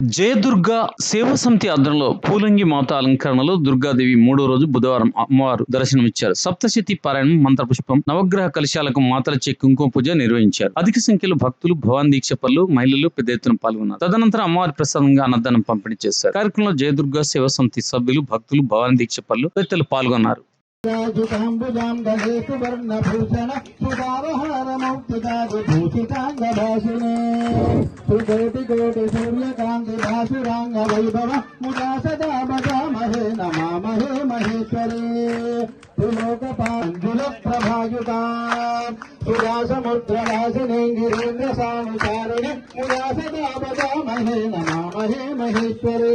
జయదుర్గ సేవా సమితి ఆధ్వర్యంలో పూలంగి మాత అలంకరణలో దుర్గాదేవి మూడో రోజు బుధవారం అమ్మవారు దర్శనమిచ్చారు. సప్తశతి పారాయణం మంత్రపుష్పం నవగ్రహ కలశాలకు మాతలచే కుంకుమ పూజ నిర్వహించారు. అధిక సంఖ్యలో భక్తులు భవాన్ దీక్ష పనులు మహిళలు పెద్ద ఎత్తున పాల్గొన్నారు. తదనంతరం అమ్మవారి ప్రసాదంగా అన్నదానం పంపిణీ చేశారు. కార్యక్రమంలో జయదుర్గ సేవా సమితి సభ్యులు భక్తులు భవాన్ దీక్ష పనులు తదితరులు పాల్గొన్నారు. రాజుతాంబుజాం దళేతు వర్ణభూషణ కోటి సూర్యకాంతి భాసురాంగ వైభవ ముదా సదా భజామహే నమామహే మహేశ్వరే త్రిలోకపాంజుల ప్రభాయుతా సుధా సముద్రవాసిని గిరీంద్ర సానుసారిణి ముదా సదా భజామహే నమామహే మహేశ్వరే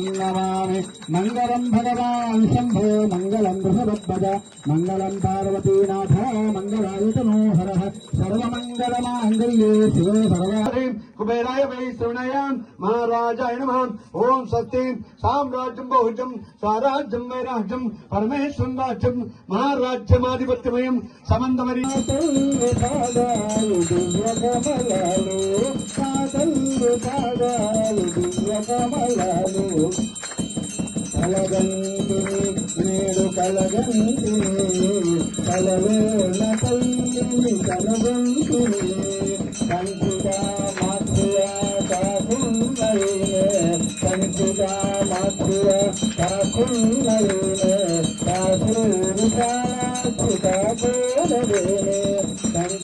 மங்களம் பகவான் சம்போ மங்களம் ரிஷபத்வஜ மங்களம் பார்வதீநாத மங்களாயுத மோஹர சர்வமங்கலமாங்கல்யே சிவே சர்வாரி குபேராய வை சிவனயாம் மகாராஜாய நமம் ஓம் சத்யம் சாம்ராஜ்யம் பௌஜம் சாராஜ்யம் வைராஜ்யம் பரமேஸ்வரன் ராஜ்யம் மகாராஜ்யமாதிபத்தியமயம் சமந்தமரி காதல் காதல் கமலாலு కలగంతుని నేడు కలగంతుని కలవేళ తల్లిని కలగంటిని కంచుగా మాతృయ కాకుండలే కంచుగా మాతృయ కాకుండలే కాసూరు కాకు పోలవే